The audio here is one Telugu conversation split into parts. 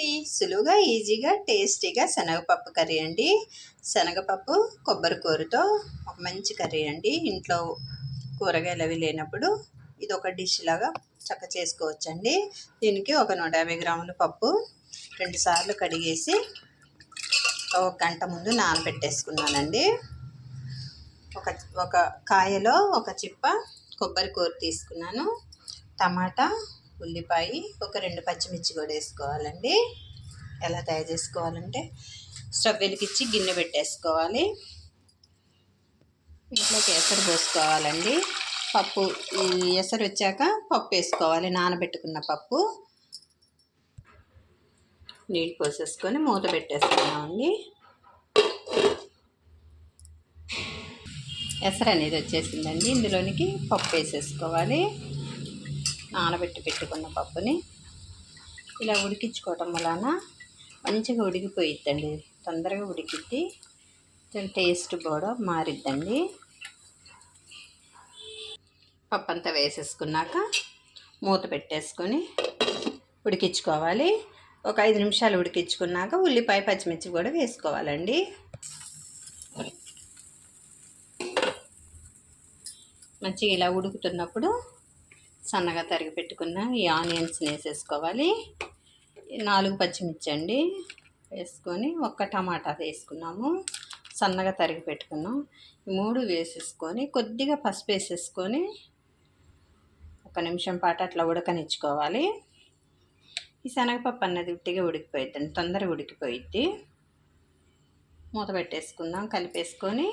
ఈ సులువుగా ఈజీగా టేస్టీగా శనగపప్పు కర్రీ అండి. శనగపప్పు కొబ్బరి కూరతో ఒక మంచి కర్రీ అండి. ఇంట్లో కూరగాయలు అవి లేనప్పుడు ఇది ఒక డిష్ లాగా చక్క చేసుకోవచ్చండి. దీనికి ఒక నూట యాభై గ్రాముల పప్పు రెండు సార్లు కడిగేసి ఒక గంట ముందు నానబెట్టేసుకున్నానండి. ఒక ఒక కాయలో ఒక చిప్ప కొబ్బరి కూర తీసుకున్నాను. టమాటా ఉల్లిపాయ ఒక రెండు పచ్చిమిర్చి కూడా వేసుకోవాలండి. ఎలా తయారు చేసుకోవాలంటే స్టవ్ వెలికిచ్చి గిన్నె పెట్టేసుకోవాలి. ఇంట్లోకి ఎసరు పోసుకోవాలండి. పప్పు ఈ ఎసరు వచ్చాక పప్పు వేసుకోవాలి నానబెట్టుకున్న పప్పు. నీళ్ళు పోసేసుకొని మూత పెట్టేసుకున్నామండి. ఎసరు అనేది వచ్చేసిందండి. ఇందులోనికి పప్పు వేసేసుకోవాలి. నానబెట్టి పెట్టుకున్న పప్పుని ఇలా ఉడికించుకోవటం వలన మంచిగా ఉడికిపోయిద్దండి. తొందరగా ఉడికిద్ది. టేస్ట్ కూడా మారిద్దండి. పప్పు అంతా వేసేసుకున్నాక మూత పెట్టేసుకొని ఉడికించుకోవాలి. ఒక ఐదు నిమిషాలు ఉడికించుకున్నాక ఉల్లిపాయ పచ్చిమిర్చి కూడా వేసుకోవాలండి. మంచిగా ఇలా ఉడుకుతున్నప్పుడు సన్నగా తరిగి పెట్టుకున్న ఈ ఆనియన్స్ వేసేసుకోవాలి. నాలుగు పచ్చిమిర్చి అండి వేసుకొని ఒక్క టమాటా వేసుకున్నాము. సన్నగా తరిగి పెట్టుకున్నాం. ఈ మూడు వేసేసుకొని కొద్దిగా పసుపు వేసేసుకొని ఒక నిమిషం పాటు అట్లా ఉడకనిచ్చుకోవాలి. ఈ శనగపప్పు అన్నది ఉట్టిగా ఉడికిపోయిద్దండి తొందరగా ఉడికిపోయిద్ది. మూత పెట్టేసుకుందాం కలిపేసుకొని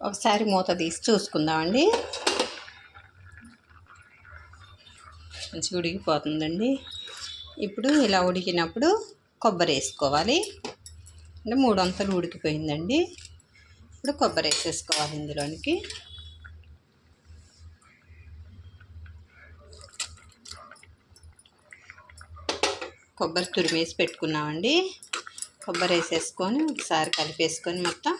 ఒకసారి మూత తీసి చూసుకుందామండి. మంచిగా ఉడికిపోతుందండి. ఇప్పుడు ఇలా ఉడికినప్పుడు కొబ్బరి వేసుకోవాలి. అంటే మూడు అంతలు ఉడికిపోయిందండి. ఇప్పుడు కొబ్బరి వేసేసుకోవాలి ఇందులోనికి. కొబ్బరి తురిమేసి పెట్టుకున్నామండి. కొబ్బరి వేసేసుకొని ఒకసారి కలిపేసుకొని మొత్తం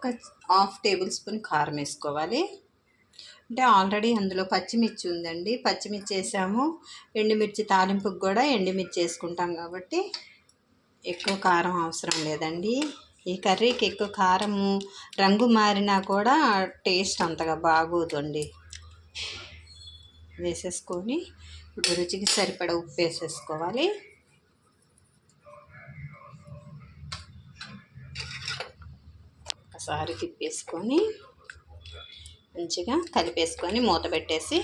ఒక హాఫ్ టేబుల్ స్పూన్ కారం వేసుకోవాలి. అంటే ఆల్రెడీ అందులో పచ్చిమిర్చి ఉందండి. పచ్చిమిర్చి వేసాము. ఎండుమిర్చి తాలింపుకి కూడా ఎండుమిర్చి వేసుకుంటాం కాబట్టి ఎక్కువ కారం అవసరం లేదండి. ఈ కర్రీకి ఎక్కువ కారము రంగు మారినా కూడా టేస్ట్ అంతగా బాగోదండి. వేసేసుకొని ఇప్పుడు రుచికి సరిపడ ఉప్పు వేసేసుకోవాలి. ఒకసారి తిప్పేసుకొని మంచిగా కలిపేసుకొని మూత పెట్టేసి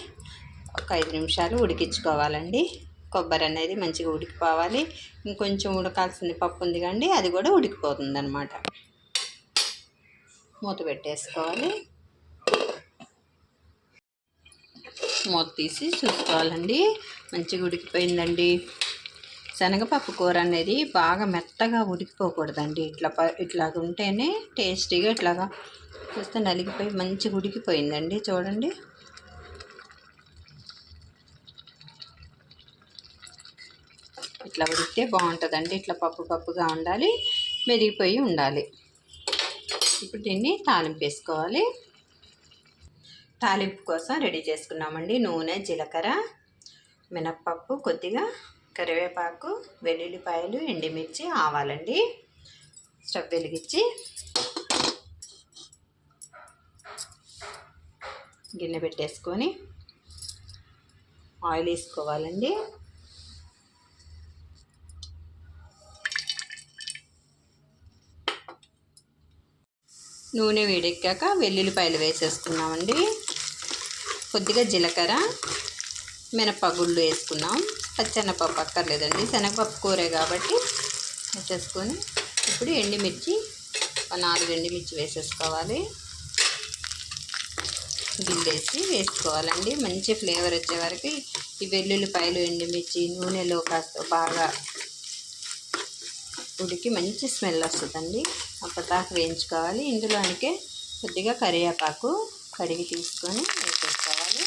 ఒక ఐదు నిమిషాలు ఉడికించుకోవాలండి. కొబ్బరి అనేది మంచిగా ఉడికిపోవాలి. ఇంకొంచెం ఉడకాల్సింది పప్పు ఉంది కండి అది కూడా ఉడికిపోతుంది అనమాట మూత పెట్టేసుకోవాలి. మూత తీసి చూసుకోవాలండి. మంచిగా ఉడికిపోయిందండి. శనగపప్పు కూర అనేది బాగా మెత్తగా ఉడికిపోకూడదండి. ఇట్లా ఇట్లా ఉంటేనే టేస్టీగా ఇట్లాగా చూస్తే నలిగిపోయి మంచిగా ఉడికిపోయిందండి. చూడండి. ఇట్లా ఉడికితే బాగుంటుందండి. ఇట్లా పప్పు పప్పుగా ఉండాలి మెరిగిపోయి ఉండాలి. ఇప్పుడు దీన్ని తాలింపు వేసుకోవాలి. తాలింపు కోసం రెడీ చేసుకున్నామండి. నూనె జీలకర్ర మినప్పప్పు కొద్దిగా కరివేపాకు వెల్లుల్లిపాయలు ఎండుమిర్చి ఆవాలండి. స్టవ్ వెలిగించి గిన్నె పెట్టేసుకొని ఆయిల్ వేసుకోవాలండి. నూనె వేడెక్కాక వెల్లుల్లిపాయలు వేసేసుకున్నామండి. కొద్దిగా జీలకర్ర మినపగుళ్ళు వేసుకున్నాం. పచ్చెనపప్పు అక్కర్లేదండి. శనగపప్పు కూరే కాబట్టి వేసేసుకొని ఇప్పుడు ఎండుమిర్చి నాలుగు ఎండుమిర్చి వేసేసుకోవాలి. గిల్లేసి వేసుకోవాలండి. మంచి ఫ్లేవర్ వచ్చే వరకు ఈ వెల్లుల్లిపాయలు ఎండుమిర్చి నూనెలో కాస్త బాగా ఉడికి మంచి స్మెల్ వస్తుందండి. అప్పటిదాకా వేయించుకోవాలి. ఇందులోనికే కొద్దిగా కరివేపాకు కడిగి తీసుకొని వేసేసుకోవాలి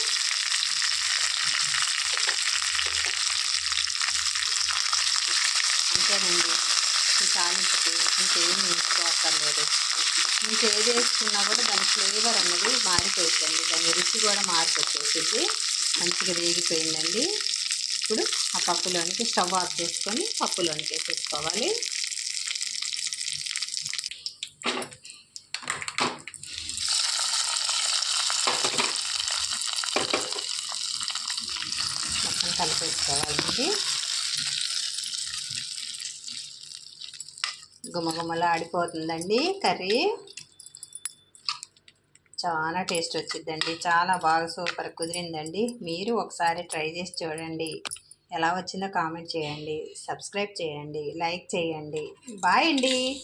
అంతేనండి ఈ తాలింపుకి ఇంకేం వేసుకోక్కర్లేదు ఇంకేది వేసుకున్నా కూడా దాని ఫ్లేవర్ అనేది మారిపోయిందండి దాని రుచి కూడా మార్పు వచ్చేసింది మంచిగా వేగిపోయిందండి. ఇప్పుడు ఆ పప్పులోనికి స్టవ్ ఆఫ్ చేసుకొని పప్పులోనికి వేసేసుకోవాలి. మొత్తం కలిపేసుకోవాలండి. గుమగుమలు ఆడిపోతుందండి కర్రీ. చాలా టేస్ట్ వచ్చిందండి చాలా బాగా సూపర్ కుదిరిందండి. మీరు ఒకసారి ట్రై చేసి చూడండి. ఎలా వచ్చిందో కామెంట్ చేయండి. సబ్స్క్రైబ్ చేయండి. లైక్ చేయండి. బాయ్ అండి.